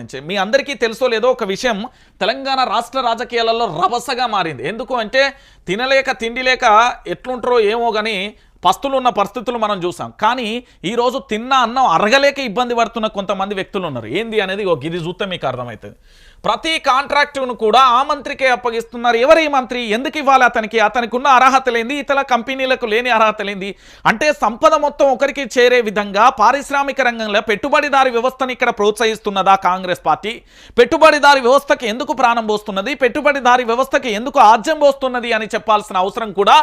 నుంచి మీ అందరికీ తెలుసో లేదో ఒక విషయం తెలంగాణ రాష్ట్ర రాజకీయాలలో రభసగా మారింది. ఎందుకు అంటే తినలేక తిండి లేక ఎట్లుంటారో ఏమో కానీ పస్తులు ఉన్న పరిస్థితులు మనం చూసాం. కానీ ఈరోజు తిన్న అన్నం అరగలేక ఇబ్బంది పడుతున్న కొంతమంది వ్యక్తులు ఉన్నారు. ఏంది అనేది ఇది చూస్తే మీకు అర్థమవుతుంది. ప్రతి కాంట్రాక్టును కూడా ఆ మంత్రికే అప్పగిస్తున్నారు. ఎవరి మంత్రి? ఎందుకు ఇవ్వాలి అతనికి? అతనికి ఉన్న అర్హతలేంది ఇతర కంపెనీలకు లేని అర్హతలేంది. అంటే సంపద మొత్తం ఒకరికి చేరే విధంగా పారిశ్రామిక రంగంలో పెట్టుబడిదారి వ్యవస్థను ఇక్కడ ప్రోత్సహిస్తున్నదా కాంగ్రెస్ పార్టీ? పెట్టుబడిదారి వ్యవస్థకి ఎందుకు ప్రాణం పోస్తున్నది? పెట్టుబడిదారి వ్యవస్థకి ఎందుకు ఆజ్యం పోస్తున్నది అని చెప్పాల్సిన అవసరం కూడా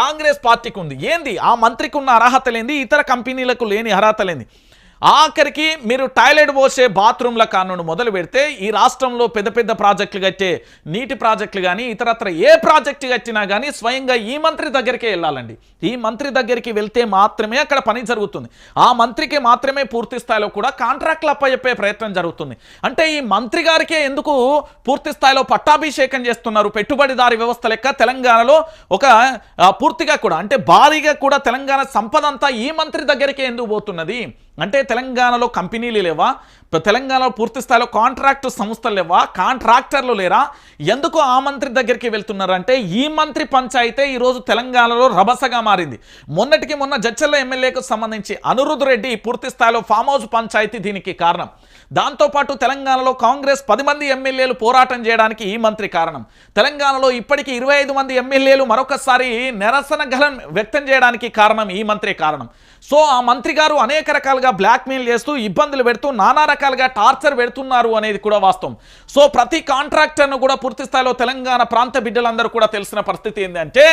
కాంగ్రెస్ పార్టీకి ఉంది. ఏంది? ఆ మంత్రికి ఉన్న అర్హతలేంది ఇతర కంపెనీలకు లేని అర్హతలేంది. ఆఖరికి మీరు టాయిలెట్ పోసే బాత్రూమ్ల కానుండి మొదలు పెడితే ఈ రాష్ట్రంలో పెద్ద పెద్ద ప్రాజెక్టులు కట్టే నీటి ప్రాజెక్టులు కానీ ఇతరత్ర ఏ ప్రాజెక్టు కట్టినా కానీ స్వయంగా ఈ మంత్రి దగ్గరికే వెళ్ళాలండి. ఈ మంత్రి దగ్గరికి వెళ్తే మాత్రమే అక్కడ పని జరుగుతుంది. ఆ మంత్రికి మాత్రమే పూర్తి స్థాయిలో కూడా కాంట్రాక్ట్లు అప్పచెప్పే ప్రయత్నం జరుగుతుంది. అంటే ఈ మంత్రి గారికే ఎందుకు పూర్తి స్థాయిలో పట్టాభిషేకం చేస్తున్నారు? పెట్టుబడిదారి వ్యవస్థ లెక్క తెలంగాణలో ఒక పూర్తిగా కూడా అంటే భారీగా కూడా తెలంగాణ సంపద అంతా ఈ మంత్రి దగ్గరికే ఎందుకు పోతున్నది? అంటే తెలంగాణలో కంపెనీలు లేవా? తెలంగాణలో పూర్తి స్థాయిలో కాంట్రాక్ట్ సంస్థలు లేవా? కాంట్రాక్టర్లు లేరా? ఎందుకు ఆ మంత్రి దగ్గరికి వెళ్తున్నారంటే ఈ మంత్రి పంచాయితే ఈరోజు తెలంగాణలో రభసగా మారింది. మొన్నటికి మొన్న జడ్చల్ల ఎమ్మెల్యేకు సంబంధించి అనిరుద్ రెడ్డి పూర్తి స్థాయిలో ఫామ్ హౌస్ పంచాయతీ దీనికి కారణం. దాంతోపాటు తెలంగాణలో కాంగ్రెస్ పది మంది ఎమ్మెల్యేలు పోరాటం చేయడానికి ఈ మంత్రి కారణం. తెలంగాణలో ఇప్పటికీ ఇరవై ఐదు మంది ఎమ్మెల్యేలు మరొకసారి నిరసన గలం వ్యక్తం చేయడానికి కారణం ఈ మంత్రి కారణం. సో ఆ మంత్రి గారు అనేక రకాలుగా బ్లాక్ బ్లాక్మెయిల్ చేస్తూ ఇబ్బందులు పెడుతూ నానా రకాలుగా టార్చర్ పెడుతున్నారు అనేది కూడా వాస్తవం. సో ప్రతి కాంట్రాక్టర్ను కూడా పూర్తి స్థాయిలో తెలంగాణ ప్రాంత బిడ్డలందరూ కూడా తెలిసిన పరిస్థితి ఏంటంటే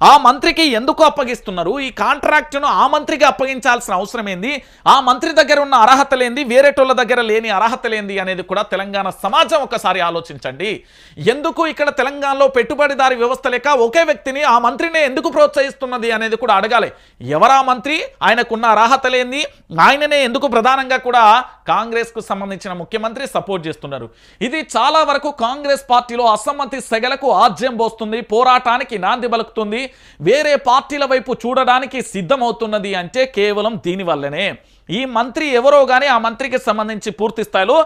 ఆ మంత్రికి ఎందుకు అప్పగిస్తున్నారు? ఈ కాంట్రాక్ట్ను ఆ మంత్రికి అప్పగించాల్సిన అవసరం ఏంది? ఆ మంత్రి దగ్గర ఉన్న అర్హతలేంది వేరేటోళ్ళ దగ్గర లేని అర్హతలేంది అనేది కూడా తెలంగాణ సమాజం ఒకసారి ఆలోచించండి. ఎందుకు ఇక్కడ తెలంగాణలో పెట్టుబడిదారి వ్యవస్థ లేక ఒకే వ్యక్తిని ఆ మంత్రినే ఎందుకు ప్రోత్సహిస్తున్నది అనేది కూడా అడగాలి. ఎవరా మంత్రి? ఆయనకున్న అర్హతలేంది ఆయననే ఎందుకు ప్రధానంగా కూడా కాంగ్రెస్కు సంబంధించిన ముఖ్యమంత్రి సపోర్ట్ చేస్తున్నారు. ఇది చాలా వరకు కాంగ్రెస్ పార్టీలో అసమ్మతి సెగలకు ఆజ్యం పోస్తుంది పోరాటానికి నాంది బలుకుతుంది వేరే పార్టీల వైపు చూడడానికి సిద్ధమవుతున్నది అంటే కేవలం దీనివల్లనే. ఈ మంత్రి ఎవరో కానీ ఆ మంత్రికి సంబంధించి పూర్తి స్థాయిలో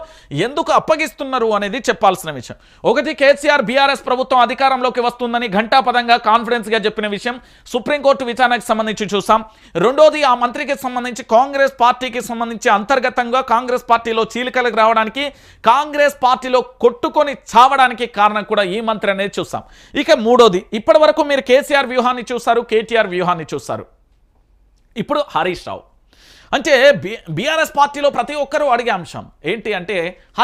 ఎందుకు అప్పగిస్తున్నారు అనేది చెప్పాల్సిన విషయం. ఒకటి కేసీఆర్ బీఆర్ఎస్ ప్రభుత్వం అధికారంలోకి వస్తుందని ఘంటాపదంగా కాన్ఫిడెన్స్గా చెప్పిన విషయం సుప్రీంకోర్టు విచారణకు సంబంధించి చూసాం. రెండోది ఆ మంత్రికి సంబంధించి కాంగ్రెస్ పార్టీకి సంబంధించి అంతర్గతంగా కాంగ్రెస్ పార్టీలో చీలికలకు రావడానికి కాంగ్రెస్ పార్టీలో కొట్టుకొని చావడానికి కారణం కూడా ఈ మంత్రి అనేది చూసాం. ఇక మూడోది ఇప్పటి వరకు మీరు కేసీఆర్ వ్యూహాన్ని చూస్తారు కేటీఆర్ వ్యూహాన్ని చూస్తారు ఇప్పుడు హరీష్ రావు. అంటే బి బీఆర్ఎస్ పార్టీలో ప్రతి ఒక్కరూ అడిగే అంశం ఏంటి అంటే హరి